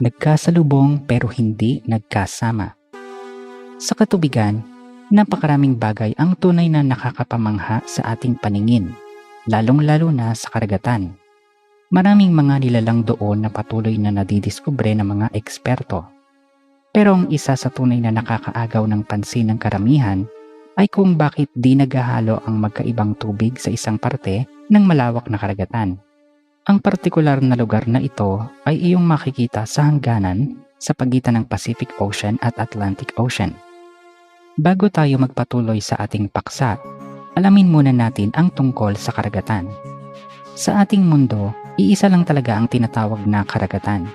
nagkasalubong pero hindi nagkasama. Sa katubigan, napakaraming bagay ang tunay na nakakapamangha sa ating paningin, lalong-lalo na sa karagatan. Maraming mga nilalang doon na patuloy na nadidiskubre ng mga eksperto. Pero ang isa sa tunay na nakakaagaw ng pansin ng karamihan ay kung bakit di naghahalo ang magkaibang tubig sa isang parte ng malawak na karagatan. Ang partikular na lugar na ito ay iyong makikita sa hangganan sa pagitan ng Pacific Ocean at Atlantic Ocean. Bago tayo magpatuloy sa ating paksa, alamin muna natin ang tungkol sa karagatan. Sa ating mundo, iisa lang talaga ang tinatawag na karagatan.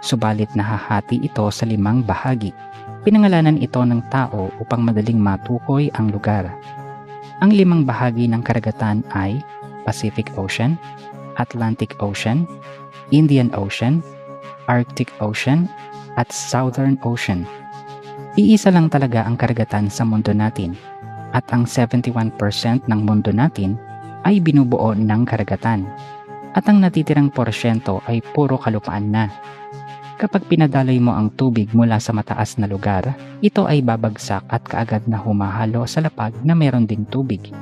Subalit nahahati ito sa limang bahagi. Pinangalanan ito ng tao upang madaling matukoy ang lugar. Ang limang bahagi ng karagatan ay Pacific Ocean, Atlantic Ocean, Indian Ocean, Arctic Ocean, at Southern Ocean. Iisa lang talaga ang karagatan sa mundo natin at ang 71% ng mundo natin ay binubuo ng karagatan at ang natitirang porsyento ay puro kalupaan na. Kapag pinadaloy mo ang tubig mula sa mataas na lugar, ito ay babagsak at kaagad na humahalo sa lapag na meron ding tubig.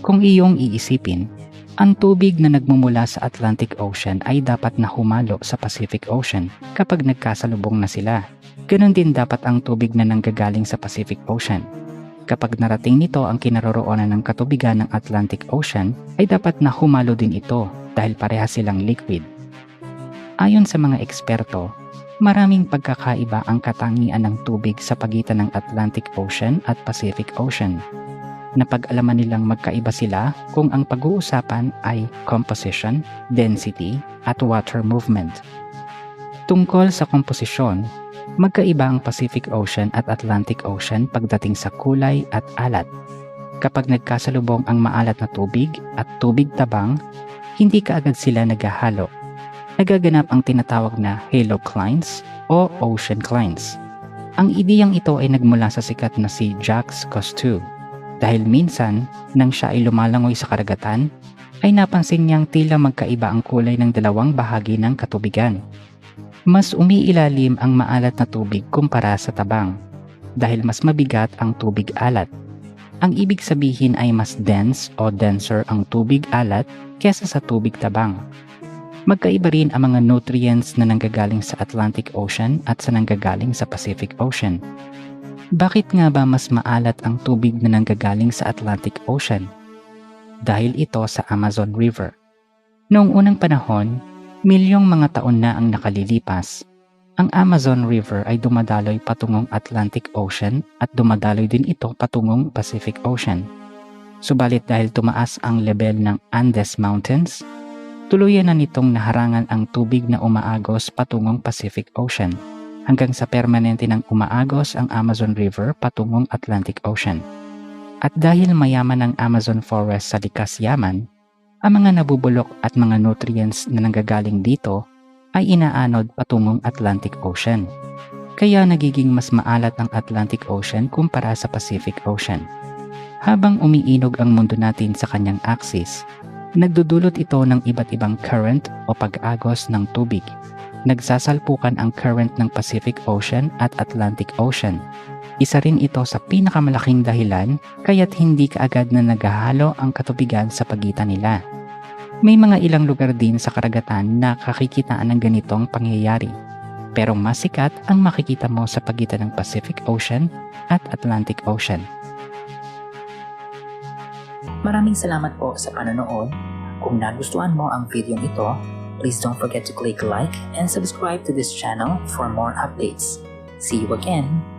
Kung iyong iisipin, ang tubig na nagmumula sa Atlantic Ocean ay dapat na humalo sa Pacific Ocean kapag nagkasalubong na sila. Ganon din dapat ang tubig na nanggagaling sa Pacific Ocean. Kapag narating nito ang kinaroroonan ng katubigan ng Atlantic Ocean, ay dapat na humalo din ito dahil parehas silang liquid. Ayon sa mga eksperto, maraming pagkakaiba ang katangian ng tubig sa pagitan ng Atlantic Ocean at Pacific Ocean. Napag-alaman nilang magkaiba sila kung ang pag-uusapan ay composition, density, at water movement. Tungkol sa komposisyon, magkaiba ang Pacific Ocean at Atlantic Ocean pagdating sa kulay at alat. Kapag nagkasalubong ang maalat na tubig at tubig tabang, hindi kaagad sila naghahalo. Nagaganap ang tinatawag na haloclines o ocean clines. Ang ideyang ito ay nagmula sa sikat na si Jacques Cousteau dahil minsan nang siya ay lumalangoy sa karagatan ay napansin niyang tila magkaiba ang kulay ng dalawang bahagi ng katubigan. Mas umiilalim ang maalat na tubig kumpara sa tabang dahil mas mabigat ang tubig alat. Ang ibig sabihin ay mas dense o denser ang tubig alat kesa sa tubig tabang. Magkaiba rin ang mga nutrients na nanggagaling sa Atlantic Ocean at sa nanggagaling sa Pacific Ocean. Bakit nga ba mas maalat ang tubig na nanggagaling sa Atlantic Ocean? Dahil ito sa Amazon River. Noong unang panahon, milyong mga taon na ang nakalilipas, ang Amazon River ay dumadaloy patungong Atlantic Ocean at dumadaloy din ito patungong Pacific Ocean. Subalit dahil tumaas ang level ng Andes Mountains, tuluyan na nitong naharangan ang tubig na umaagos patungong Pacific Ocean hanggang sa permanente ng umaagos ang Amazon River patungong Atlantic Ocean. At dahil mayaman ang Amazon Forest sa likas yaman, ang mga nabubulok at mga nutrients na nanggagaling dito ay inaanod patungong Atlantic Ocean. Kaya nagiging mas maalat ang Atlantic Ocean kumpara sa Pacific Ocean. Habang umiinog ang mundo natin sa kanyang axis, nagdudulot ito ng iba't ibang current o pag-agos ng tubig nagsasalpukan ang current ng Pacific Ocean at Atlantic Ocean. Isa rin ito sa pinakamalaking dahilan kaya't hindi kaagad na naghahalo ang katubigan sa pagitan nila. May mga ilang lugar din sa karagatan na kakikitaan ng ganitong pangyayari. Pero mas sikat ang makikita mo sa pagitan ng Pacific Ocean at Atlantic Ocean. Maraming salamat po sa panonood. Kung nagustuhan mo ang video ito, please don't forget to click like and subscribe to this channel for more updates. See you again